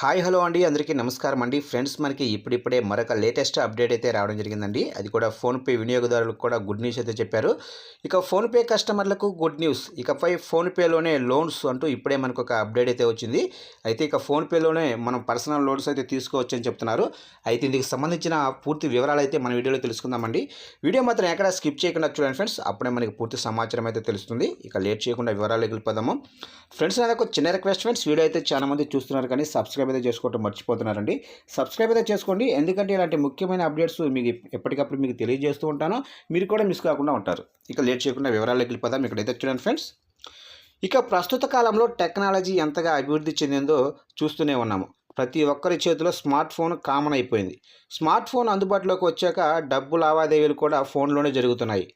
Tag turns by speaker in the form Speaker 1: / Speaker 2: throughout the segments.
Speaker 1: Hi hello అండి. అందరికీ నమస్కారం అండి. ఫ్రెండ్స్ మనకి ఇప్పుడిప్పుడే మరొక లేటెస్ట్ అప్డేట్ అయితే రావడం జరిగిందండి. అది కూడా ఫోన్పే వినియోగదారులకు కూడా గుడ్ న్యూస్ అయితే చెప్పారు. ఇక ఫోన్పే కస్టమర్లకు గుడ్ న్యూస్. ఇకపై ఫోన్పేలోనే లోన్స్ అంటూ ఇప్పుడే మనకు ఒక అప్డేట్ అయితే వచ్చింది. అయితే ఇక ఫోన్పేలోనే మనం పర్సనల్ లోన్స్ అయితే తీసుకోవచ్చు అని చెప్తున్నారు. అయితే ఇందుకు సంబంధించిన పూర్తి వివరాలు అయితే మన వీడియోలో తెలుసుకుందామండి. వీడియో మాత్రం ఎక్కడ స్కిప్ చేయకుండా చూడండి ఫ్రెండ్స్. అప్పుడే మనకి పూర్తి సమాచారం అయితే తెలుస్తుంది. ఇక లేట్ చేయకుండా వివరాలు వెళ్ళిపోదాము. ఫ్రెండ్స్ నాకు చిన్న రిక్వెస్ట్ ఫ్రెండ్స్. వీడియో అయితే చాలా మంది చూస్తున్నారు కానీ సబ్స్క్రైబ్ అయితే చేసుకోవటం మర్చిపోతున్నారండి. సబ్స్క్రైబ్ అయితే చేసుకోండి. ఎందుకంటే ఇలాంటి ముఖ్యమైన అప్డేట్స్ మీకు ఎప్పటికప్పుడు మీకు తెలియజేస్తూ ఉంటాను. మీరు కూడా మిస్ కాకుండా ఉంటారు. ఇక లేట్ చేయకుండా వివరాల్లోకి వెళ్ళిపోదాం. ఇక్కడైతే చూడండి ఫ్రెండ్స్. ఇక ప్రస్తుత కాలంలో టెక్నాలజీ ఎంతగా అభివృద్ధి చెందిందో చూస్తూనే ఉన్నాము. ప్రతి ఒక్కరి చేతిలో స్మార్ట్ ఫోన్ కామన్ అయిపోయింది. స్మార్ట్ ఫోన్ అందుబాటులోకి వచ్చాక డబ్బు లావాదేవీలు కూడా ఫోన్లోనే జరుగుతున్నాయి.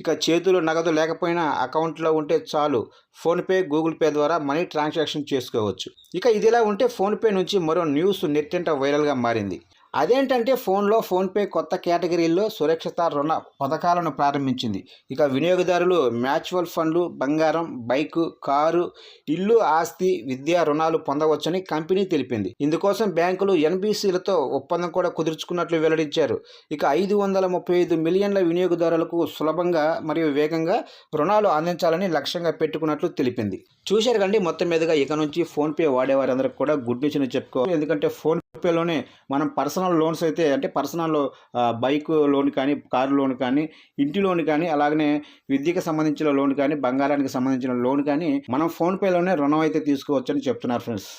Speaker 1: ఇక చేతులు నగదు లేకపోయినా అకౌంట్లో ఉంటే చాలు. ఫోన్పే గూగుల్ పే ద్వారా మనీ ట్రాన్సాక్షన్ చేసుకోవచ్చు. ఇక ఇదిలా ఉంటే ఫోన్పే నుంచి మరో న్యూస్ నెట్టింట వైరల్గా మారింది. అదేంటంటే ఫోన్లో ఫోన్పే కొత్త కేటగిరీల్లో సురక్షిత రుణ పథకాలను ప్రారంభించింది. ఇక వినియోగదారులు మ్యాచువల్ ఫండ్లు బంగారం బైకు కారు ఇల్లు ఆస్తి విద్యా రుణాలు పొందవచ్చని కంపెనీ తెలిపింది. ఇందుకోసం బ్యాంకులు ఎన్బీసీలతో ఒప్పందం కూడా కుదుర్చుకున్నట్లు వెల్లడించారు. ఇక ఐదు వందల ముప్పై ఐదు మిలియన్ల వినియోగదారులకు సులభంగా మరియు వేగంగా రుణాలు అందించాలని లక్ష్యంగా పెట్టుకున్నట్లు తెలిపింది. చూశారు కండి మొత్తం మీదుగా ఇక నుంచి ఫోన్పే వాడేవారందరికీ కూడా గుడ్ న్యూస్ అని చెప్పుకోవాలి ఎందుకంటే ఫోన్ పేలోనే మనం పర్సనల్ లోన్స్ అయితే అంటే పర్సనల్ బైక్ లోన్ కానీ కారు లోన్ కానీ ఇంటి లోన్ కానీ అలాగనే విద్యకు సంబంధించిన లోన్ కానీ బంగారానికి సంబంధించిన లోన్ కానీ మనం ఫోన్పేలోనే రుణం అయితే తీసుకోవచ్చని చెప్తున్నారు ఫ్రెండ్స్.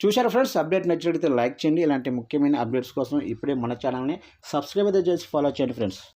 Speaker 1: చూశారు ఫ్రెండ్స్? అప్డేట్ నచ్చినట్లయితే లైక్ చేయండి. ఇలాంటి ముఖ్యమైన అప్డేట్స్ కోసం ఇప్పుడే మన ఛానల్ని సబ్స్క్రైబ్ అయితే చేసి ఫాలో చేయండి ఫ్రెండ్స్.